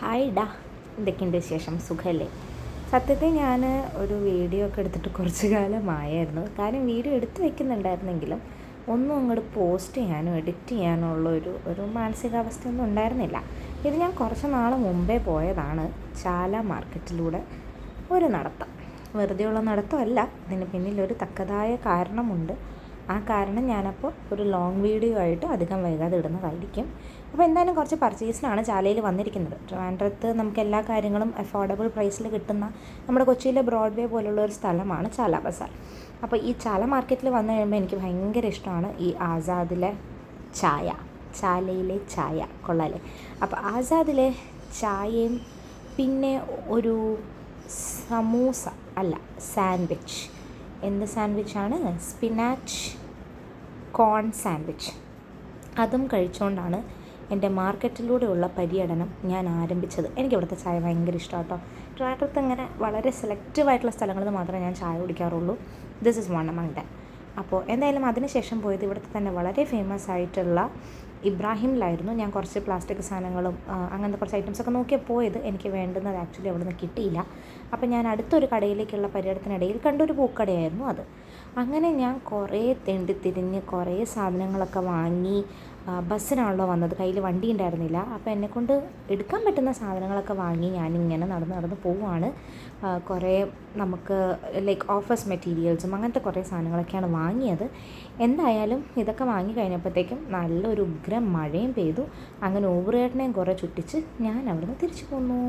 Hi ഡാ എന്തൊക്കെയുണ്ട് വിശേഷം? സുഖമല്ലേ സത്യത്തിൽ ഞാൻ ഒരു വീഡിയോ ഒക്കെ എടുത്തിട്ട് കുറച്ച് കാലമായിരുന്നു കാരണം വീഡിയോ എടുത്ത് വെക്കുന്നുണ്ടായിരുന്നെങ്കിലും ഒന്നും അങ്ങോട്ട് പോസ്റ്റ് ചെയ്യാനോ എഡിറ്റ് ചെയ്യാനോ ഉള്ള ഒരു ഒരു മാനസികാവസ്ഥയൊന്നും ഉണ്ടായിരുന്നില്ല. ഇത് ഞാൻ കുറച്ച് നാൾ മുമ്പേ പോയതാണ് ചാല മാർക്കറ്റിലൂടെ ഒരു നടത്തം. വെറുതെയുള്ള നടത്തമല്ല ഇതിന് പിന്നിൽ ഒരു തക്കതായ കാരണമുണ്ട്. ആ കാരണം ഞാനപ്പോൾ ഒരു ലോങ് വീഡിയോ ആയിട്ട് അധികം വൈകാതെ ഇടുന്നതായിരിക്കും അപ്പോൾ എന്തായാലും കുറച്ച് പർച്ചേസിനാണ് ചാലയിൽ വന്നിരിക്കുന്നത്. ട്രിവാൻഡ്രത്ത് നമുക്ക് എല്ലാ കാര്യങ്ങളും അഫോർഡബിൾ പ്രൈസിൽ കിട്ടുന്ന നമ്മുടെ കൊച്ചിയിലെ ബ്രോഡ്വേ പോലുള്ള ഒരു സ്ഥലമാണ് ചാല ബസാർ. അപ്പോൾ ഈ ചാല മാർക്കറ്റിൽ വന്നു കഴിയുമ്പോൾ എനിക്ക് ഭയങ്കര ഇഷ്ടമാണ് ഈ ആസാദിലെ ചായ ചാലയിലെ ചായ കൊള്ളാലേ. അപ്പോൾ ആസാദിലെ ചായയും പിന്നെ ഒരു സമൂസ അല്ല സാൻഡ്വിച്ച് എന്ത് സാൻഡ്വിച്ചാണ്? സ്പിനാച്ച് കോൺ സാൻഡ്വിച്ച്. അതും കഴിച്ചുകൊണ്ടാണ് എന്റെ മാർക്കറ്റിലൂടെയുള്ള പര്യടനം ഞാൻ ആരംഭിച്ചത്. എനിക്ക് ഇവിടുത്തെ ചായ ഭയങ്കര ഇഷ്ടമാണ് കേട്ടോ ട്രാക്ടറത്ത് ഇങ്ങനെ വളരെ സെലക്റ്റീവ് ആയിട്ടുള്ള സ്ഥലങ്ങളിൽ മാത്രമേ ഞാൻ ചായ കുടിക്കാറുള്ളൂ. ദിസ് ഇസ് വൺ അമംഗ് അപ്പോൾ എന്തായാലും അതിനുശേഷം പോയത് ഇവിടുത്തെ തന്നെ വളരെ ഫേമസ് ആയിട്ടുള്ള ഇബ്രാഹിമിലായിരുന്നു ഞാൻ കുറച്ച് പ്ലാസ്റ്റിക് സാധനങ്ങളും അങ്ങനത്തെ കുറച്ച് ഐറ്റംസ് ഒക്കെ നോക്കിയാൽ പോയത്. എനിക്ക് വേണ്ടുന്നത് ആക്ച്വലി അവിടെ നിന്ന് കിട്ടിയില്ല. അപ്പോൾ ഞാൻ അടുത്തൊരു കടയിലേക്കുള്ള പര്യടനത്തിനിടയിൽ കണ്ടൊരു പൂക്കടയായിരുന്നു അത്. അങ്ങനെ ഞാൻ കുറേ തെണ്ടി തിരിഞ്ഞ് കുറേ സാധനങ്ങളൊക്കെ വാങ്ങി ബസ്സിനാണല്ലോ വന്നത്. കയ്യിൽ വണ്ടി ഉണ്ടായിരുന്നില്ല അപ്പോൾ എന്നെക്കൊണ്ട് എടുക്കാൻ പറ്റുന്ന സാധനങ്ങളൊക്കെ വാങ്ങി ഞാനിങ്ങനെ നടന്ന് നടന്ന് പോവുകയാണ് കുറേ നമുക്ക് ലൈക്ക് ഓഫീസ് മെറ്റീരിയൽസും അങ്ങനത്തെ കുറേ സാധനങ്ങളൊക്കെയാണ് വാങ്ങിയത്. എന്തായാലും ഇതൊക്കെ വാങ്ങി കഴിഞ്ഞപ്പോഴത്തേക്കും നല്ലൊരു ഉഗ്രം മഴയും പെയ്തു. അങ്ങനെ ഓവറേട്ടനെയും കുറേ ചുറ്റിച്ച് ഞാൻ അവിടുന്ന് തിരിച്ചു പോന്നു.